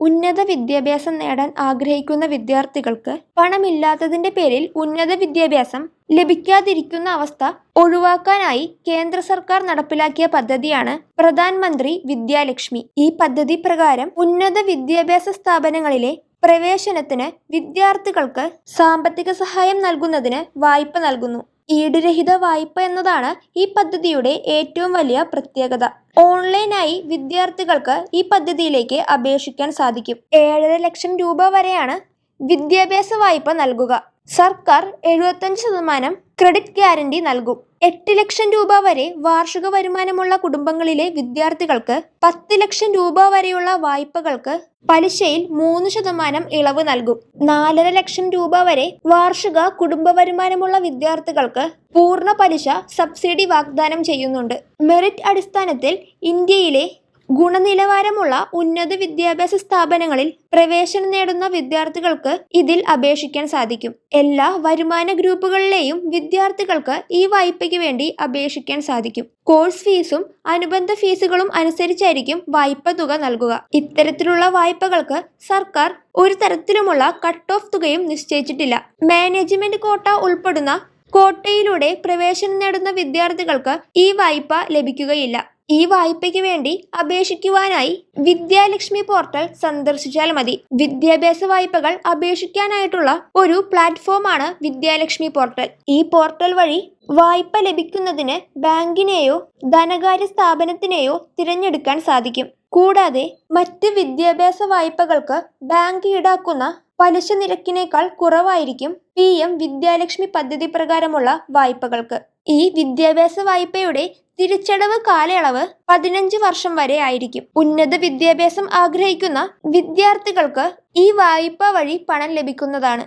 ഉന്നത വിദ്യാഭ്യാസം നേടാൻ ആഗ്രഹിക്കുന്ന വിദ്യാർത്ഥികൾക്ക് പണമില്ലാത്തതിന്റെ പേരിൽ ഉന്നത വിദ്യാഭ്യാസം ലഭിക്കാതിരിക്കുന്ന അവസ്ഥ ഒഴിവാക്കാനായി കേന്ദ്ര സർക്കാർ നടപ്പിലാക്കിയ പദ്ധതിയാണ് പ്രധാൻ മന്ത്രി വിദ്യാലക്ഷ്മി. ഈ പദ്ധതി പ്രകാരം ഉന്നത വിദ്യാഭ്യാസ സ്ഥാപനങ്ങളിലെ പ്രവേശനത്തിന് വിദ്യാർത്ഥികൾക്ക് സാമ്പത്തിക സഹായം നൽകുന്നതിന് വായ്പ നൽകുന്നു. ഈടുരഹിത വായ്പ എന്നതാണ് ഈ പദ്ധതിയുടെ ഏറ്റവും വലിയ പ്രത്യേകത. ഓൺലൈനായി വിദ്യാർത്ഥികൾക്ക് ഈ പദ്ധതിയിലേക്ക് അപേക്ഷിക്കാൻ സാധിക്കും. ഏഴര ലക്ഷം രൂപ വരെയാണ് വിദ്യാഭ്യാസ വായ്പ നൽകുക. സർക്കാർ എഴുപത്തഞ്ച് ശതമാനം ക്രെഡിറ്റ് ഗ്യാരണ്ടി നൽകും. എട്ട് ലക്ഷം രൂപ വരെ വാർഷിക വരുമാനമുള്ള കുടുംബങ്ങളിലെ വിദ്യാർത്ഥികൾക്ക് പത്ത് ലക്ഷം രൂപ വരെയുള്ള വായ്പകൾക്ക് പലിശയിൽ മൂന്ന് ശതമാനം ഇളവ് നൽകും. നാലര ലക്ഷം രൂപ വരെ വാർഷിക കുടുംബ വരുമാനമുള്ള വിദ്യാർത്ഥികൾക്ക് പൂർണ പലിശ സബ്സിഡി വാഗ്ദാനം ചെയ്യുന്നുണ്ട്. മെറിറ്റ് അടിസ്ഥാനത്തിൽ ഇന്ത്യയിലെ ഗുണനിലവാരമുള്ള ഉന്നത വിദ്യാഭ്യാസ സ്ഥാപനങ്ങളിൽ പ്രവേശനം നേടുന്ന വിദ്യാർത്ഥികൾക്ക് ഇതിൽ അപേക്ഷിക്കാൻ സാധിക്കും. എല്ലാ വരുമാന ഗ്രൂപ്പുകളിലെയും വിദ്യാർത്ഥികൾക്ക് ഈ വായ്പയ്ക്ക് വേണ്ടി അപേക്ഷിക്കാൻ സാധിക്കും. കോഴ്സ് ഫീസും അനുബന്ധ ഫീസുകളും അനുസരിച്ചായിരിക്കും വായ്പ തുക നൽകുക. ഇത്തരത്തിലുള്ള വായ്പകൾക്ക് സർക്കാർ ഒരു തരത്തിലുമുള്ള കട്ട് ഓഫ് തുകയും നിശ്ചയിച്ചിട്ടില്ല. മാനേജ്മെന്റ് കോട്ട ഉൾപ്പെടുന്ന കോട്ടയിലൂടെ പ്രവേശനം നേടുന്ന വിദ്യാർത്ഥികൾക്ക് ഈ വായ്പ ലഭിക്കുകയില്ല. ഈ വായ്പയ്ക്ക് വേണ്ടി അപേക്ഷിക്കുവാനായി വിദ്യാലക്ഷ്മി പോർട്ടൽ സന്ദർശിച്ചാൽ മതി. വിദ്യാഭ്യാസ വായ്പകൾ അപേക്ഷിക്കാനായിട്ടുള്ള ഒരു പ്ലാറ്റ്ഫോമാണ് വിദ്യാലക്ഷ്മി പോർട്ടൽ. ഈ പോർട്ടൽ വഴി വായ്പ ലഭിക്കുന്നതിന് ബാങ്കിനെയോ ധനകാര്യ സ്ഥാപനത്തിനെയോ തിരഞ്ഞെടുക്കാൻ സാധിക്കും. കൂടാതെ മറ്റ് വിദ്യാഭ്യാസ വായ്പകൾക്ക് ബാങ്ക് ഈടാക്കുന്ന പലിശ നിരക്കിനേക്കാൾ കുറവായിരിക്കും പി എം വിദ്യാലക്ഷ്മി പദ്ധതി പ്രകാരമുള്ള വായ്പകൾക്ക്. ഈ വിദ്യാഭ്യാസ വായ്പയുടെ തിരിച്ചടവ് കാലയളവ് പതിനഞ്ച് വർഷം വരെ ആയിരിക്കും. ഉന്നത വിദ്യാഭ്യാസം ആഗ്രഹിക്കുന്ന വിദ്യാർത്ഥികൾക്ക് ഈ വായ്പ വഴി പണം ലഭിക്കുന്നതാണ്.